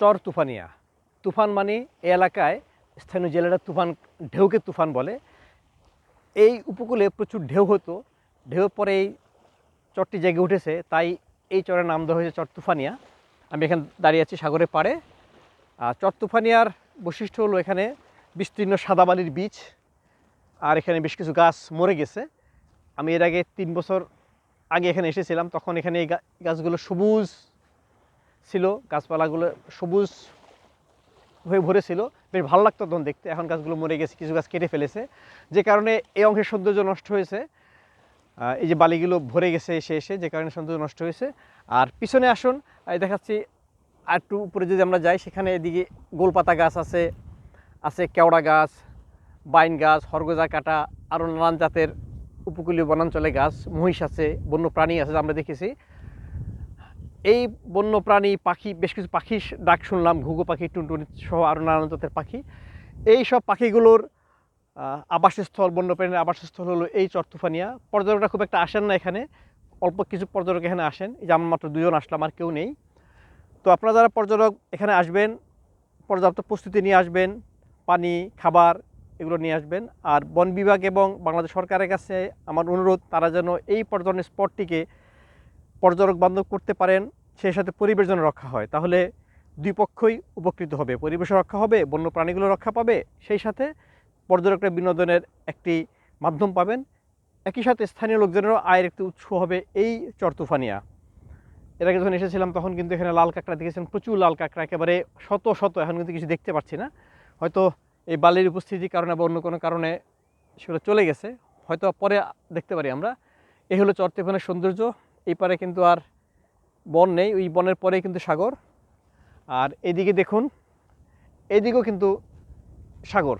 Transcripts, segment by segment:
চর তুফানিয়া। তুফান মানে এ এলাকায়, স্থানীয় জেলেরা তুফান, ঢেউকে তুফান বলে। এই উপকূলে প্রচুর ঢেউ হতো। ঢেউ পরে এই চরটি জেগে উঠেছে, তাই এই চরের নাম দেওয়া হয়েছে চর তুফানিয়া। আমি এখানে দাঁড়িয়ে আছি সাগরের পাড়ে। আর চর তুফানিয়ার বৈশিষ্ট্য হলো এখানে বিস্তীর্ণ সাদা বালির বীজ আর এখানে বেশ কিছু গাছ মরে গেছে। আমি এর আগে তিন বছর আগে এখানে এসেছিলাম, তখন এখানে এই গাছগুলো সবুজ ছিল, গাছপালাগুলো সবুজ হয়ে ভরেছিল। বেশ ভালো লাগতো তখন দেখতে, এখন গাছগুলো মরে গেছে, কিছু গাছ কেটে ফেলেছে। যে কারণে এই অংশের সৌন্দর্য নষ্ট হয়েছে। এই যে বালিগুলো ভরে গেছে এসে এসে, যে কারণে সৌন্দর্য নষ্ট হয়েছে। আর পিছনে আসুন দেখাচ্ছি আর একটু উপরে যদি আমরা যাই, সেখানে এদিকে গোলপাতা গাছ আছে আছে কেওড়া গাছ, বাইন গাছ হরগজা কাটা, আরও নানান জাতের উপকূলীয় বনাঞ্চলে গাছ, মহিষ আছে বন্য প্রাণী আছে, আমরা দেখেছি। এই বন্য প্রাণী পাখি, বেশ কিছু পাখি ডাক শুনলাম, ঘুঘু পাখি, টুনটুনি সহ আরও নানান জাতের পাখি। এই সব পাখিগুলোর আবাসস্থল, বন্যপ্রাণীর আবাসস্থল হলো এই চর্তুফানিয়া। পর্যটকরা খুব একটা আসেন না এখানে, অল্প কিছু পর্যটক এখানে আসেন। এই যে আমরা মাত্র দুজন আসলাম, আর কেউ নেই। তো আপনারা যারা পর্যটক এখানে আসবেন, পর্যাপ্ত প্রস্তুতি নিয়ে আসবেন, পানি, খাবার এগুলো নিয়ে আসবেন। আর বন বিভাগ এবং বাংলাদেশ সরকারের কাছে আমার অনুরোধ, তারা যেন এই পর্যটন স্পটটিকে পর্যটক বান্ধব করতে পারেন। সেই সাথে পরিবেশ যেন রক্ষা হয়, তাহলে দুই পক্ষই উপকৃত হবে। পরিবেশ রক্ষা হবে বন্য প্রাণীগুলো রক্ষা পাবে, সেই সাথে পর্যটকরা বিনোদনের একটি মাধ্যম পাবেন। একই সাথে স্থানীয় লোকজনেরও আয়ের একটি উৎস হবে এই চরতুফানিয়া। এর আগে যখন এসেছিলাম, তখন কিন্তু এখানে লাল কাঁকড়া দেখেছিলাম প্রচুর লাল কাঁকড়া, একেবারে শত শত, এখন কিন্তু কিছু দেখতে পাচ্ছি না। হয়তো এই বালির উপস্থিতির কারণে বা অন্য কোনো কারণে সেগুলো চলে গেছে, হয়তো পরে দেখতে পারি আমরা। এই হলো চরতুফানের সৌন্দর্য, এই পারে কিন্তু আর বন নেই, ওই বনের পরেই কিন্তু সাগর। আর এদিকে দেখুন, এদিকেও কিন্তু সাগর।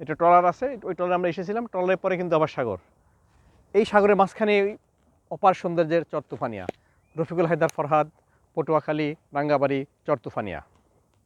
এটা ট্রলার আছে, ওই ট্রলারে আমরা এসেছিলাম, ট্রলারের পরে কিন্তু আবার সাগর। এই সাগরের মাঝখানে অপার সৌন্দর্যের চর তুফানিয়া। রফিকুল হায়দার ফরহাদ, পটুয়াখালী রাঙ্গাবাড়ি চরতুফানিয়া